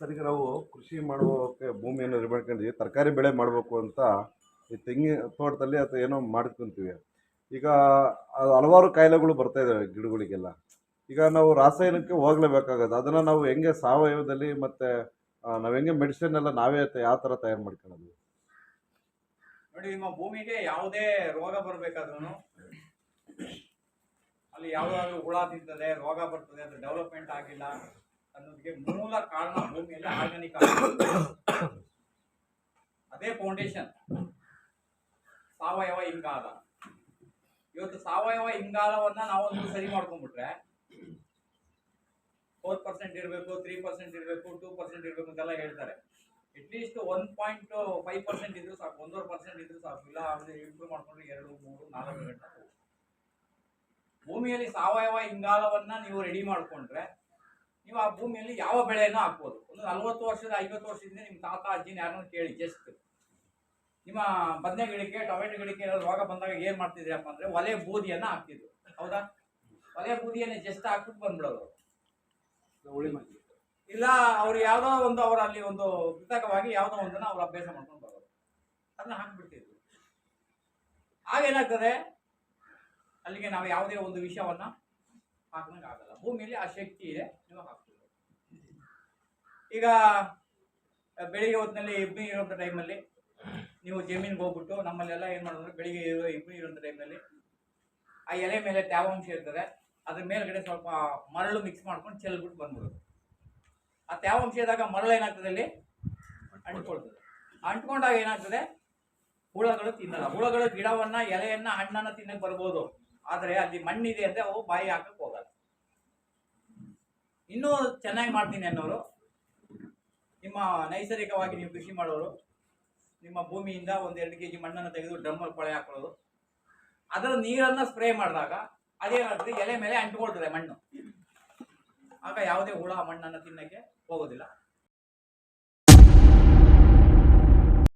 Sir ಈಗ ನಾವು ಕೃಷಿ ಮಾಡುವಕ್ಕೆ ಭೂಮಿಯನ್ನು ರೆಡಿ ಮಾಡ್ಕೊಂಡಿದ್ವಿ ತರಕಾರಿ ಬೆಳೆ ಮಾಡಬೇಕು ಅಂತ ಈ ತೆಂಗಿನ ತೋಟದಲ್ಲಿ ಅಥವಾ ಏನೋ ಮಾಡ್ಕೊಂತೀವಿ. ಈಗ ಹಲವಾರು ಕಾಯಿಲೆಗಳು ಬರ್ತಾ ಇದ್ದಾವೆ ಗಿಡಗಳಿಗೆಲ್ಲ. ಈಗ ನಾವು ರಾಸಾಯನಿಕಕ್ಕೆ ಹೋಗ್ಲೇಬೇಕಾಗತ್ತೆ. ಅದನ್ನು ನಾವು ಹೆಂಗೆ ಸಾವಯವದಲ್ಲಿ ಮತ್ತು ನಾವು ಹೆಂಗೆ ಮೆಡಿಸಿನ್ ಎಲ್ಲ ನಾವೇ ಯಾವ ಥರ ತಯಾರು ಮಾಡ್ಕೊಳ್ಳೋದು? ನೋಡಿ ನಿಮ್ಮ ಭೂಮಿಗೆ ಯಾವುದೇ ರೋಗ ಬರಬೇಕಾದ್ರೂ ಅಲ್ಲಿ ಯಾವುದಾದ್ರು ಹುಳ ತಿಂತದೆ, ರೋಗ ಬರ್ತದೆ, ಅದು ಡೆವಲಪ್ಮೆಂಟ್ ಆಗಿಲ್ಲ. ಅನ್ನೋದಕ್ಕೆ ಮೂಲ ಕಾರಣ ಭೂಮಿಯಲ್ಲಿ ಆರ್ಗಾನಿಕ್ ಅದೇ ಫೌಂಡೇಶನ್ ಸಾವಯವ ಇಂಗಾಲ. ಇವತ್ತು ಸಾವಯವ ಇಂಗಾಲವನ್ನ ನಾವೊಂದು ಸರಿ ಮಾಡ್ಕೊಂಡ್ಬಿಟ್ರೆ ಫೋರ್ ಪರ್ಸೆಂಟ್ ಇರಬೇಕು ತ್ರೀ ಪರ್ಸೆಂಟ್ ಇರಬೇಕು ಟೂ ಪರ್ಸೆಂಟ್ ಇರಬೇಕು ಅಂತೆಲ್ಲ ಹೇಳ್ತಾರೆ. At least one point five percent ಇದ್ರೂ ಸಾಕು, ಒಂದೂವರೆ ಪರ್ಸೆಂಟ್ ಇದ್ರೂ ಸಾಕು, ಇಲ್ಲ ಆದರೆ ಇಂಪ್ರೂವ್ ಮಾಡ್ಕೊಂಡ್ರೆ ಎರಡು, ಮೂರು, ನಾಲ್ಕು ಗಂಟೆ. ಭೂಮಿಯಲ್ಲಿ ಸಾವಯವ ಇಂಗಾಲವನ್ನ ನೀವು ರೆಡಿ ಮಾಡ್ಕೊಂಡ್ರೆ ನೀವು ಆ ಭೂಮಿಯಲ್ಲಿ ಯಾವ ಬೆಳೆಯನ್ನು ಹಾಕ್ಬೋದು? ಒಂದು ನಲವತ್ತು ವರ್ಷದ ಐವತ್ತು ವರ್ಷದಿಂದ ನಿಮ್ಮ ತಾತ ಅಜ್ಜಿನ ಯಾರನ್ನು ಕೇಳಿ ಜಸ್ಟ್ ನಿಮ್ಮ ಬದನೆ ಗಿಡಕ್ಕೆ ಟೊಮೆಟೊ ಗಿಡಕ್ಕೆ ಏನಾದ್ರು ರೋಗ ಬಂದಾಗ ಏನು ಮಾಡ್ತಿದ್ರಪ್ಪ ಅಂದ್ರೆ ಒಲೆ ಬೂದಿಯನ್ನು ಹಾಕ್ತಿದ್ರು. ಹೌದಾ? ಒಲೆ ಬೂದಿಯನ್ನು ಜಸ್ಟ್ ಹಾಕ್ಬಿಟ್ಟು ಬಂದ್ಬಿಡೋದು ಇಲ್ಲ ಅವ್ರು ಯಾವುದೋ ಒಂದು ಅವ್ರ ಅಲ್ಲಿ ಒಂದು ಕೃತಕವಾಗಿ ಯಾವುದೋ ಒಂದನ್ನ ಅವ್ರು ಅಭ್ಯಾಸ ಮಾಡ್ಕೊಂಡು ಬರೋದು ಅದನ್ನ ಹಾಕ್ಬಿಡ್ತಿದ್ರು. ಆಗೇನಾಗ್ತದೆ ಅಲ್ಲಿಗೆ ನಾವು ಯಾವುದೇ ಒಂದು ವಿಷಯವನ್ನ ಹಾಕಂಗೆ ಆಗಲ್ಲ ಭೂಮಿಯಲ್ಲಿ ಆ ಶಕ್ತಿ ಇದೆ, ನೀವು ಹಾಕ್ತೀವಿ ಈಗ, ಬೆಳಿಗ್ಗೆ ಹೊತ್ತಿನಲ್ಲಿ ಇಬ್ಬನಿ ಇರುವಂಥ ಟೈಮಲ್ಲಿ ನೀವು ಜಮೀನಿಗೆ ಹೋಗ್ಬಿಟ್ಟು ನಮ್ಮಲ್ಲೆಲ್ಲ ಏನು ಮಾಡೋದು ಬೆಳಿಗ್ಗೆ ಇರೋ ಇಬ್ಬನಿ ಇರುವಂಥ ಟೈಮಲ್ಲಿ ಆ ಎಲೆ ಮೇಲೆ ತೇವಾಂಶ ಇರ್ತದೆ. ಅದ್ರ ಮೇಲ್ಗಡೆ ಸ್ವಲ್ಪ ಮರಳು ಮಿಕ್ಸ್ ಮಾಡ್ಕೊಂಡು ಚೆಲ್ಬಿಟ್ಟು ಬಂದ್ಬಿಡೋದು. ಆ ತೇವಾಂಶ ಇದ್ದಾಗ ಮರಳು ಏನಾಗ್ತದೆ ಅಲ್ಲಿ? ಅಂಟ್ಕೊಳ್ತದೆ. ಅಂಟ್ಕೊಂಡಾಗ ಏನಾಗ್ತದೆ? ಹುಳಗಳು ತಿನ್ನಲ್ಲ. ಹುಳಗಳು ಗಿಡವನ್ನು ಎಲೆಯನ್ನ ಹಣ್ಣನ್ನ ತಿನ್ನಕ್ಕೆ ಬರ್ಬೋದು. ಆದ್ರೆ ಅಲ್ಲಿ ಮಣ್ಣಿದೆ ಅಂದ್ರೆ ಅವು ಬಾಯಿ ಹಾಕಕ್ಕೆ ಹೋಗಲ್ಲ. ಇನ್ನೂ ಚೆನ್ನಾಗಿ ಮಾಡ್ತೀನಿ ಅನ್ನೋರು, ನಿಮ್ಮ ನೈಸರ್ಗಿಕವಾಗಿ ನೀವು ಕೃಷಿ ಮಾಡೋರು, ನಿಮ್ಮ ಭೂಮಿಯಿಂದ ಒಂದ್ ಎರಡು ಕೆಜಿ ಮಣ್ಣನ್ನು ತೆಗೆದು ಡ್ರಮ್ಮಲ್ಲಿ ಕೊಳೆ ಹಾಕೊಳ್ಳೋದು ಅದರ ನೀರನ್ನ ಸ್ಪ್ರೇ ಮಾಡಿದಾಗ ಅದೇನಾಗ್ತದೆ ಎಲೆ ಮೇಲೆ ಅಂಟ್ಕೊಳ್ತದೆ ಮಣ್ಣು. ಆಗ ಯಾವುದೇ ಹುಳ ಮಣ್ಣನ್ನು ತಿನ್ನಕ್ಕೆ ಹೋಗೋದಿಲ್ಲ.